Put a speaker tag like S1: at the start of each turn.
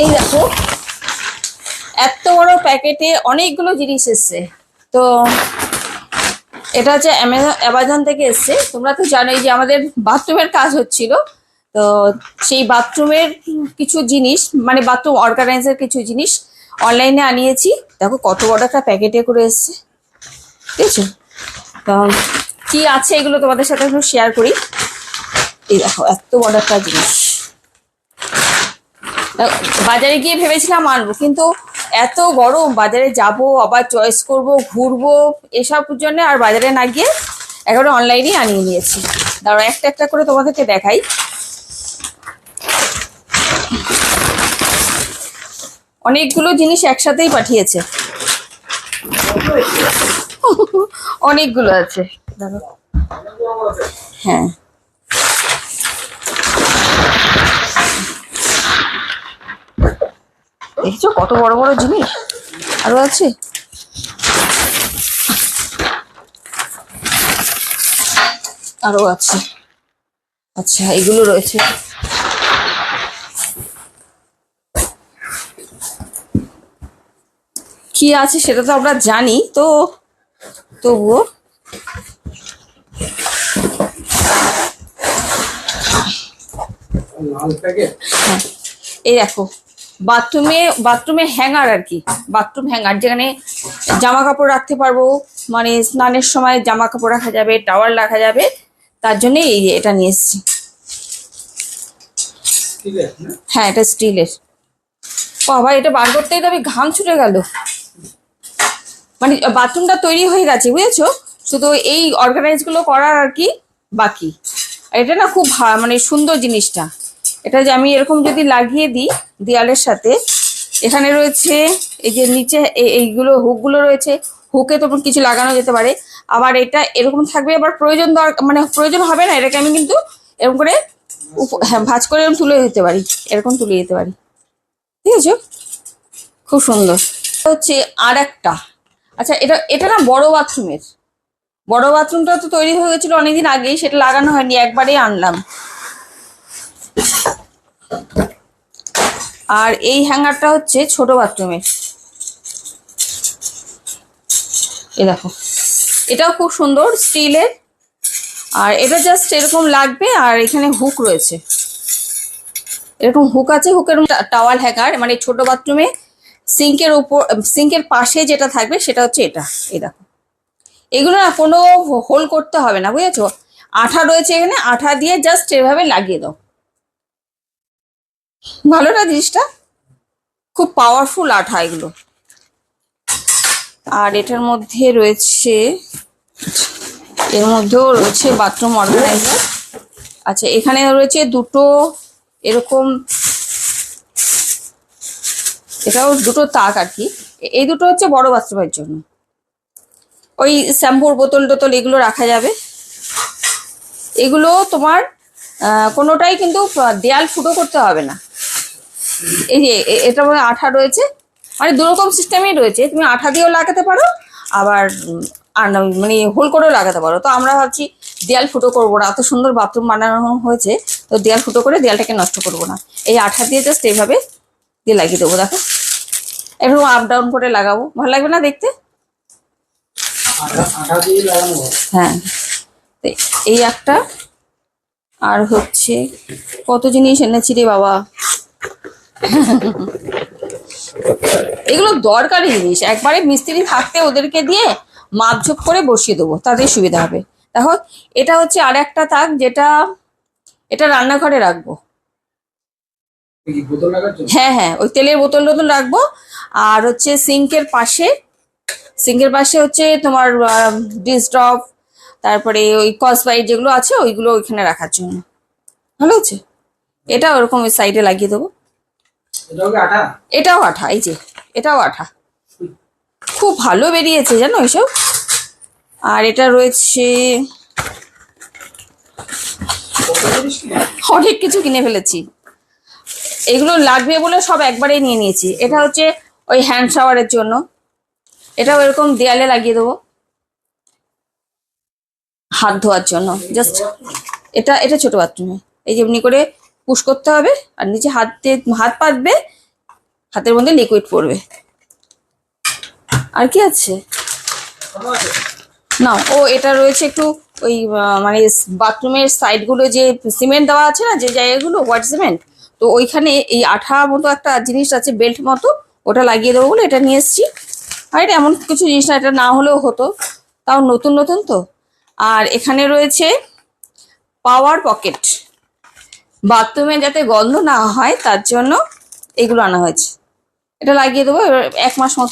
S1: এই দেখো, এত বড় প্যাকেটে অনেকগুলো জিনিস এসছে। তো এটা হচ্ছে অ্যামাজন থেকে এসছে। তোমরা তো জানোই যে আমাদের বাথরুমের কাজ হচ্ছিল। তো সেই বাথরুমের কিছু জিনিস মানে বাথরুম অর্গানাইজার কিছু জিনিস অনলাইনে আনিয়েছি। দেখো কত বড় একটা প্যাকেটে করে এসছে। ঠিক আছে? তো কি আছে এগুলো তোমাদের সাথে একটু শেয়ার করি। এই দেখো, এত বড় একটা জিনিস। বাজারে গিয়ে ভেবেছিলাম আনব, কিন্তু এত গরম, বাজারে যাব, আবার চয়েস করব, ঘুরবো, এসব জন্য আর বাজারে না গিয়ে একেবারে অনলাইনেই আনিয়ে নিয়েছি। দাঁড়াও, একটা একটা করে তোমাদেরকে দেখাই। অনেকগুলো জিনিস একসাথেই পাঠিয়েছে। অনেকগুলো আছে। দেখো হ্যাঁ। দেখছ কত বড় বড় জিনিস? আরও আছে? আরও আছে। আচ্ছা এগুলো রয়েছে। কি আছে সেটা তো আমরা জানি তো তবুও। হ্যাঁ, এই দেখো। বাথরুমে বাথরুমে হ্যাঙ্গার আর কি বাথরুম হ্যাঙ্গার যেখানে জামা কাপড় রাখতে পারব মানে স্নানের সময় জামা কাপড় রাখা যাবে টাওয়ার রাখা যাবে তার জন্য এই এটা নিয়ে এসেছি। হ্যাঁ এটা স্টিলের। বাবা এটা বার করতেই তো আমি ঘাম ছুটে গেল। মানে বাথরুমটা তৈরি হয়ে গেছে বুঝেছ? শুধু এই অর্গানাইজগুলো করার আর কি বাকি। এটা না খুব ভা- মানে সুন্দর জিনিসটা। এটা যে আমি এরকম যদি লাগিয়ে দিই দেয়ালের সাথে, এখানে রয়েছে এই যে নিচে এইগুলো হুকগুলো রয়েছে, হুকে তো কিছু লাগানো যেতে পারে। আবার এটা এরকম থাকবে, আবার প্রয়োজন দর- মানে প্রয়োজন হবে না, এটাকে আমি কিন্তু এরকম করে হ্যাঁ ভাঁজ করে এরকম তুলে দিতে পারি, এরকম তুলে দিতে পারি। ঠিক আছে? খুব সুন্দর। হচ্ছে আর একটা আচ্ছা এটা এটা না বড় বাথরুমের। বড় বাথরুমটা তো তৈরি হয়ে গেছিল অনেকদিন আগেই, সেটা লাগানো হয়নি, একবারেই আনলাম। আর এই হ্যাঙ্গারটা হচ্ছে ছোট বাথরুমের এ দেখো, এটাও খুব সুন্দর স্টিলের। আর এটা জাস্ট এরকম লাগবে, আর এখানে হুক রয়েছে। এরকম হুক আছে, হুকের টাওয়াল হ্যাঙ্গার মানে ছোট বাথরুমে সিঙ্কের উপর, সিঙ্কের পাশে যেটা থাকবে সেটা হচ্ছে এটা এই দেখো। এগুলো না কোনো হোল করতে হবে না, বুঝেছ? আঠা রয়েছে এখানে, আঠা দিয়ে জাস্ট এভাবে লাগিয়ে দাও। ভালো না জিনিসটা? খুব পাওয়ারফুল আঠা এগুলো। আর এটার মধ্যে রয়েছে, এর মধ্যেও রয়েছে বাথরুম অর্গানাইজার আচ্ছা এখানে রয়েছে দুটো এরকম, এটাও দুটো তাক আর কি। এই দুটো হচ্ছে বড় বাথরুমের জন্য। ওই শ্যাম্পুর বোতল টোতল এগুলো রাখা যাবে। এগুলো তোমার কোনোটাই কিন্তু দেয়াল ফুটো করতে হবে না। এই যে এ- এটার মধ্যে আঠা রয়েছে। মানে দুরকম সিস্টেমই রয়েছে। তুমি আঠা দিয়েও লাগাতে পারো আবার আর মানে হোল করেও লাগাতে পারো। তো আমরা ভাবছি দেয়াল ফুটো করব না। এত সুন্দর বাথরুম বানানো হয়েছে তো দেয়াল ফুটো করে দেয়ালটাকে নষ্ট করব না। এই আঠা দিয়ে জাস্ট এইভাবে দিয়ে লাগিয়ে দেবো দেখো। এরকম আপ ডাউন করে লাগাবো। ভালো লাগবে না দেখতে?
S2: হয়।
S1: এই একটা আর হচ্ছে কত জিনিস এনেছি রে বাবা। এগুলো দরকারি জিনিস। একবারে মিস্ত্রি থাকতে ওদেরকে দিয়ে মাপঝোপ করে বসিয়ে দেবো তাদের সুবিধা হবে। দেখো এটা হচ্ছে আর একটা তাক যেটা এটা রান্নাঘরে রাখব। হ্যাঁ হ্যাঁ ওই তেলের বোতল টোতল রাখব। আর হচ্ছে সিঙ্কের পাশে সিঙ্কের পাশে হচ্ছে তোমার ডিসড্রপ তারপরে ওই কসবাইট যেগুলো আছে ওইগুলো ওইখানে রাখার জন্য। ভালো হচ্ছে এটা ওরকম ওই সাইডে লাগিয়ে দেবো।
S2: এটাও আঠা?
S1: এই যে, এটাও আঠা। খুব ভালো বেরিয়েছে, জানো এইসব আর এটা রয়েছে? অনেক কিছু কিনে ফেলেছি। এগুলো লাগবে বলে সব একবারেই নিয়ে নিয়েছি। এটা হচ্ছে ওই হ্যান্ড শাওয়ারের জন্য। এটাও এরকম দেয়ালে লাগিয়ে দেবো। হাত ধোয়ার জন্য। জাস্ট এটা এটা ছোট বাথরুমে এই যেমনি করে পুশ করতে হবে আর নিচে হাত হাত পাতবে, হাতের মধ্যে লিকুইড পড়বে। আর কি আছে? না ও এটা রয়েছে একটু ওই মানে বাথরুমের সাইডগুলো যে সিমেন্ট দেওয়া আছে না, যে জায়গাগুলো হোয়াইট সিমেন্ট তো ওইখানে এই আঠা মতো একটা জিনিস আছে বেল্ট মতো, ওটা লাগিয়ে দেবো বলে এটা নিয়ে এসেছি। আর এটা এমন কিছু জিনিস না, এটা না হলেও হতো, তাও নতুন নতুন তো। আর এখানে রয়েছে পাওয়ার পকেট বাথরুমে যাতে গন্ধ না হয়, তার জন্য এগুলো আনা হয়েছে। এটা লাগিয়ে দেবো এক মাস মতো